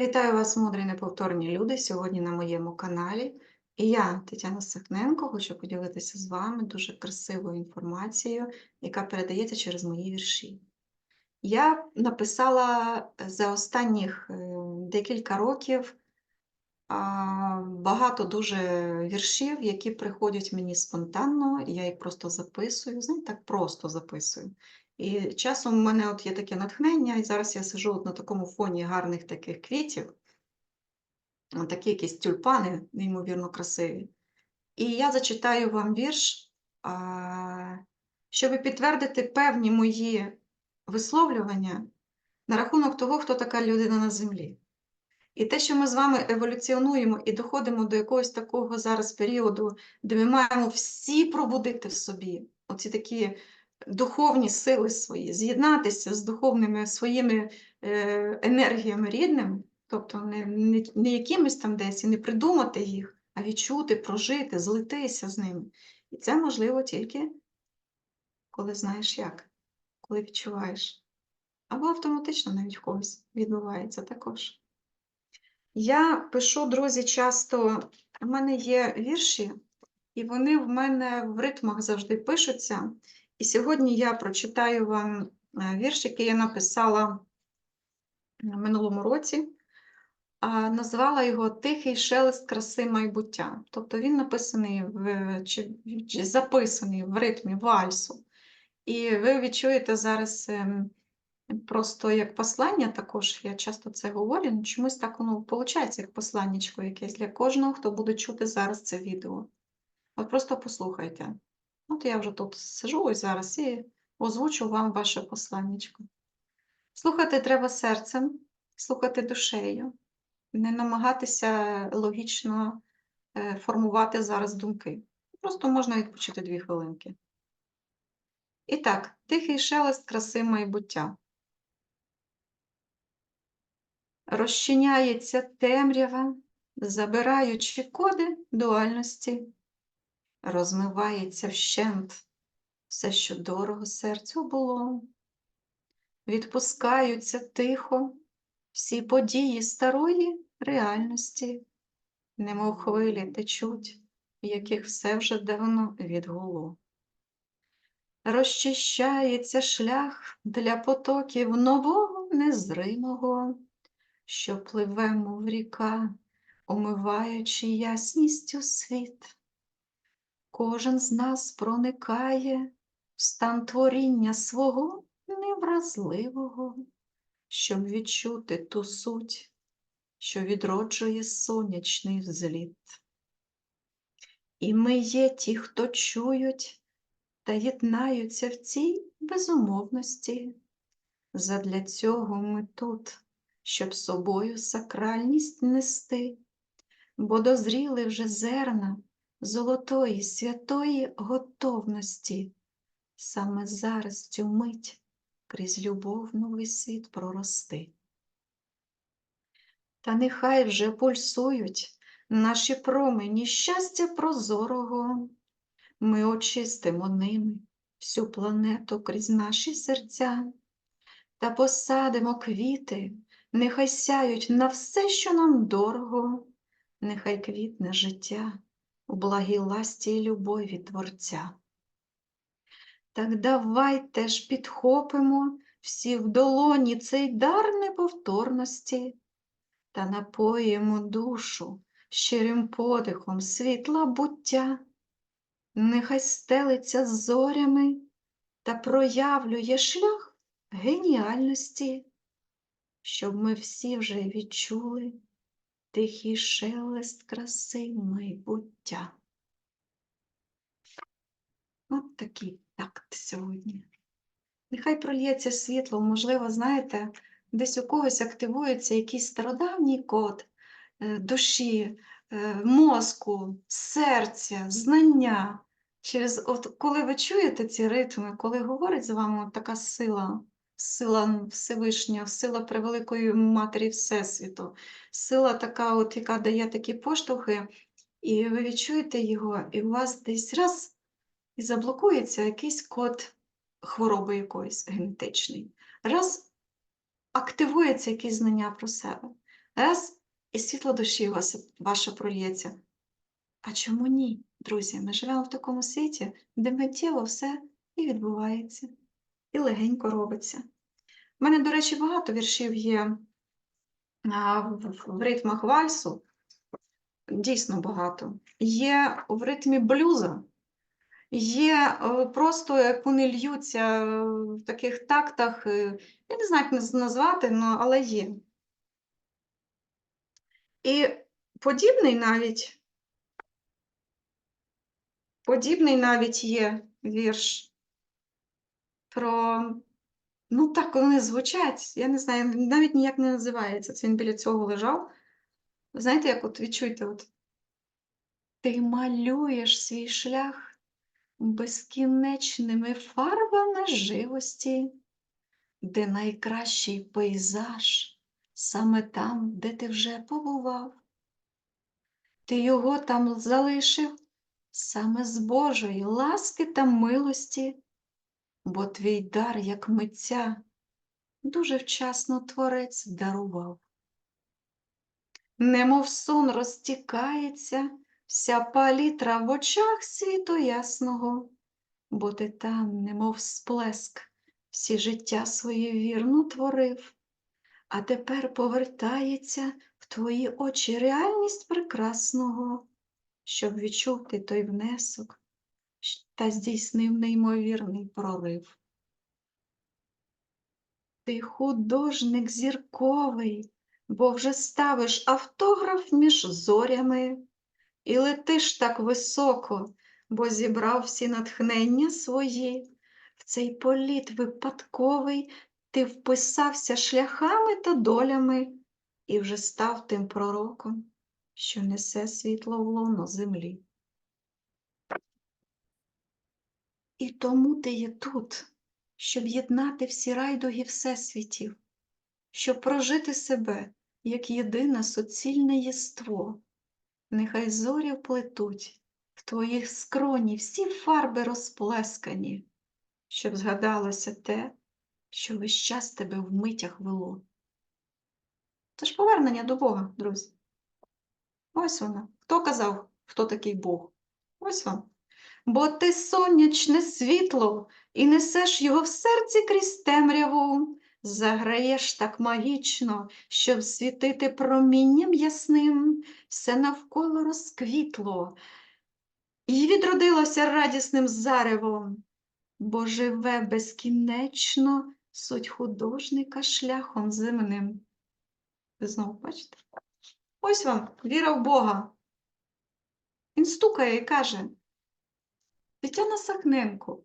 Вітаю вас, мудрі неповторні люди, сьогодні на моєму каналі. І я, Тетяна Сахненко, хочу поділитися з вами дуже красивою інформацією, яка передається через мої вірші. Я написала за останніх е, декілька років багато дуже віршів, які приходять мені спонтанно, я їх просто записую, знаєте, так просто записую. І часом в мене от є таке натхнення, і зараз я сижу от на такому фоні гарних таких квітів, такі якісь тюльпани, неймовірно красиві. І я зачитаю вам вірш, щоб підтвердити певні мої висловлювання на рахунок того, хто така людина на землі. І те, що ми з вами еволюціонуємо і доходимо до якогось такого зараз періоду, де ми маємо всі пробудити в собі оці такі духовні сили свої, з'єднатися з духовними своїми е, енергіями рідними, тобто не, не, не якимось там десь і не придумати їх, а відчути, прожити, злитися з ними. І це можливо тільки коли знаєш як, коли відчуваєш. Або автоматично навіть в когось відбувається також. Я пишу, друзі, часто, в мене є вірші, і вони в мене в ритмах завжди пишуться. І сьогодні я прочитаю вам е, вірш, який я написала в минулому році, а назвала його Тихий шелест краси майбуття. Тобто він написаний в, чи, чи записаний в ритмі вальсу. І ви відчуєте зараз ем, просто як послання, також я часто це говорю, ну, чомусь так воно виходить, як посланнячко якесь для кожного, хто буде чути зараз це відео. От просто послухайте. От я вже тут сижу ось зараз і озвучу вам ваше посланнячко. Слухати треба серцем, слухати душею, не намагатися логічно е, формувати зараз думки. Просто можна відпочити дві хвилинки. І так, тихий шелест краси майбуття. Розчиняється темрява, забираючи коди дуальності, розмивається вщент все, що дорого серцю було, відпускаються тихо всі події старої реальності, немов хвилі течуть, яких все вже давно відгуло. Розчищається шлях для потоків нового незримого, що пливе, мов ріка, умиваючи ясністю світ. Кожен з нас проникає в стан творіння свого невразливого, щоб відчути ту суть, що відроджує сонячний взліт. І ми є ті, хто чують та єднаються в цій безумовності. Задля цього ми тут, щоб собою сакральність нести, бо дозріли вже зерна золотої святої готовності. Саме зараз цю мить крізь любов новий світ прорости. Та нехай вже пульсують наші промені щастя прозорого, ми очистимо ними всю планету крізь наші серця та посадимо квіти, нехай сяють на все, що нам дорого, нехай квітне життя у благій ласті й любові Творця. Так давайте ж підхопимо всі в долоні цей дар неповторності та напоїмо душу щирим подихом світла буття, нехай стелиться зорями та проявлює шлях геніальності, щоб ми всі вже відчули тихий шелест краси майбуття. От такий такт сьогодні. Нехай прольється світло, можливо, знаєте, десь у когось активується якийсь стародавній код е, душі, е, мозку, серця, знання. Через, от, коли ви чуєте ці ритми, коли говорить з вами от така сила, сила Всевишня, сила превеликої Матері Всесвіту, сила така, от, яка дає такі поштовхи, і ви відчуєте його, і у вас десь раз і заблокується якийсь код хвороби якоїсь генетичний. Раз активується якісь знання про себе. Раз, і світло душі вас, ваше прольється. А чому ні, друзі? Ми живемо в такому світі, де миттєво все і відбувається, і легенько робиться. У мене, до речі, багато віршів є в, ритмах вальсу, дійсно багато. Є в ритмі блюза, є е, просто, як вони льються е, в таких тактах, е, я не знаю, як назвати, але є. І подібний навіть, подібний навіть є вірш про, ну так вони звучать, я не знаю, навіть ніяк не називається. Це він біля цього лежав. Знаєте, як от відчуйте, от ти малюєш свій шлях безкінечними фарбами живості, де найкращий пейзаж саме там, де ти вже побував. Ти його там залишив саме з Божої ласки та милості, бо твій дар, як митця, дуже вчасно творець дарував. Немов сон розтікається вся палітра в очах світу ясного, бо ти там, немов сплеск, всі життя своє вірно творив, а тепер повертається в твої очі реальність прекрасного, щоб відчув ти той внесок та здійснив неймовірний прорив. Ти художник зірковий, бо вже ставиш автограф між зорями і летиш так високо, бо зібрав всі натхнення свої. В цей політ випадковий ти вписався шляхами та долями і вже став тим пророком, що несе світло в лоно землі. І тому ти є тут, щоб єднати всі райдуги всесвітів, щоб прожити себе як єдине суцільне єство. Нехай зорі вплетуть в твоїх скроні всі фарби розплескані, щоб згадалося те, що весь час тебе в митях вело. Це ж повернення до Бога, друзі. Ось вона. Хто казав, хто такий Бог? Ось вам. Бо ти сонячне світло і несеш його в серці крізь темряву, заграєш так магічно, щоб світити промінням ясним, все навколо розквітло і відродилося радісним заревом, бо живе безкінечно суть художника шляхом земним. Ви знову бачите? Ось вам віра в Бога. Він стукає і каже: Тетяна Сахненко,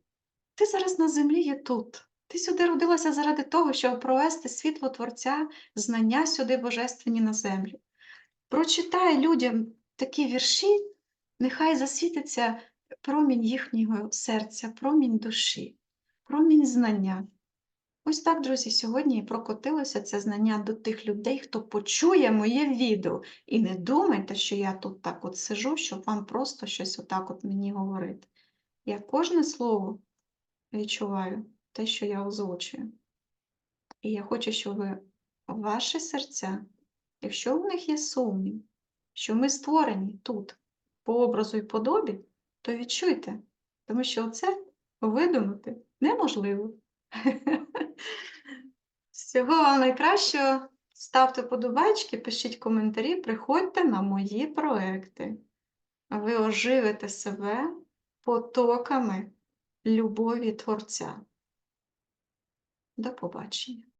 ти зараз на землі є тут. Ти сюди родилася заради того, щоб провести світло Творця, знання сюди божественні на землю. Прочитай людям такі вірші, нехай засвітиться промінь їхнього серця, промінь душі, промінь знання. Ось так, друзі, сьогодні прокотилося це знання до тих людей, хто почує моє відео. І не думайте, що я тут так от сижу, щоб вам просто щось отак от мені говорити. Я кожне слово відчуваю, те, що я озвучую. І я хочу, щоб ви ваші серця, якщо в них є сумнів, що ми створені тут по образу і подобі, то відчуйте, тому що це видумати неможливо. Всього вам найкращого. Ставте подобайки, пишіть коментарі, приходьте на мої проекти. Ви оживите себе потоками любові Творця. До побачення.